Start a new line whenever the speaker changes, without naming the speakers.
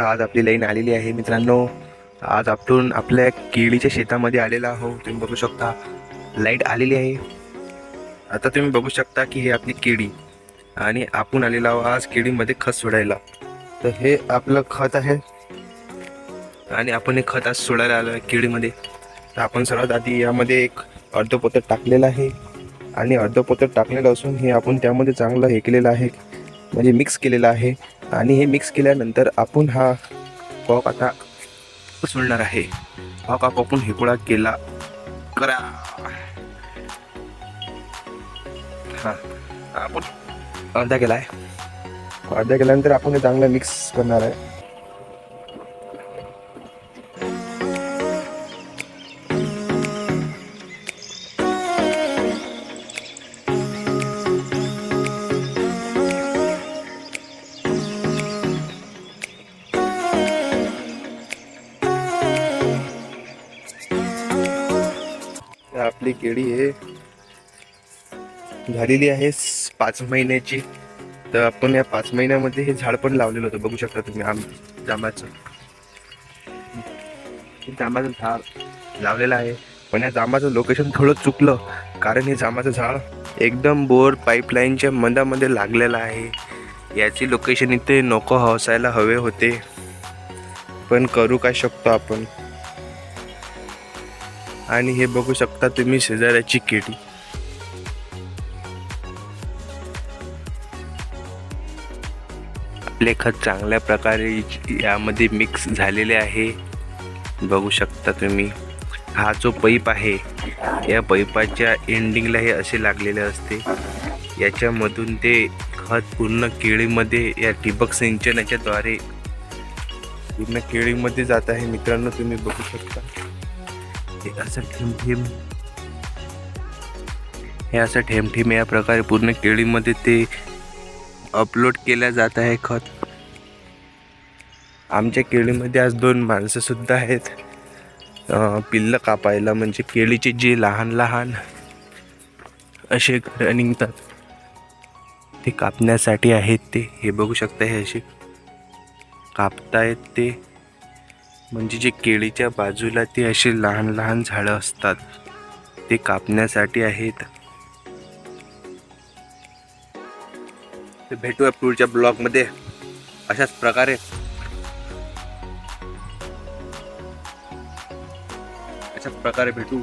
शकता आज आपली लाईन आलेली आहे. मित्रांनो आज आपण आपल्या केळीच्या शेतामध्ये आलेला आहो तुम्ही बघू शकता लाइट आलेली आहे. आता तुम्ही बघू शकता की हे आपली केळी आणि आपण आलेलो आहोत आज केळीमध्ये खत सोडायला. तर हे आपलं खत आहे. आणि आपण हे खत आज सोडायला आलो आहे केळीमध्ये. तर आपण सर्वात आधी यामध्ये एक अर्धपोतं टाकलेलं आहे. आणि अर्धपोतं टाकलेलं असून हे आपण त्यामध्ये चांगलं हे केलेलं आहे. म्हणजे मिक्स केलेलं आहे. आणि हे मिक्स केल्यानंतर आपण हा पॉक आता सोडणार आहे. पॉक आपण हिकोळा केला. करा. हा. आपण अर्धा केला आहे अर्धा केल्यानंतर आपण हे चांगलं मिक्स करणार आहे. आपली केळी हे झालेली आहे पाच महिन्याची. तर आपण या पाच महिन्यामध्ये हे झाड पण लावलेलं होतं. बघू शकता तुम्ही आम जांबाचं. हे जांबाचं झाड लावलेलं आहे. पण या जांबाचं लोकेशन थोडं चुकलं. कारण हे जांबाचं झाड एकदम बोर पाईपलाईनच्या मधामध्ये लागलेलं आहे. याची लोकेशन इथे नको हसायला हवे होते. पण करू काय शकतो आपण? आणि हे बघू शकता तुम्ही शेजाऱ्याची केळी आपले खत चांगल्या प्रकारे यामध्ये मिक्स झालेले आहे. बघू शकता तुम्ही. हा जो पैप आहे या पैपाच्या एंडिंगला हे असे लागलेले असते. याच्यामधून ते खत पूर्ण केळीमध्ये या ठिबक सिंचनाच्याद्वारे पूर्ण केळीमध्ये जात आहे मित्रांनो तुम्ही बघू शकता. हे असं ठेम ठेम. हे असं ठेम ठेम या प्रकारे पूर्ण केळीमध्ये ते अपलोड केल्या जात आहे खत. आमच्या केळीमध्ये आज दोन माणसंसुद्धा आहेत. पिल्लं कापायला म्हणजे केळीचे जे लहान लहान असे घरं निघतात ते कापण्यासाठी आहेत ते. हे बघू शकता हे असे कापतायत ते. म्हणजे जे केळीच्या बाजूला ते असे लहान लहान झाडं असतात ते कापण्यासाठी आहेत. तर भेटूया पुढच्या ब्लॉगमध्ये. अशाच प्रकारे. अशाच प्रकारे भेटू.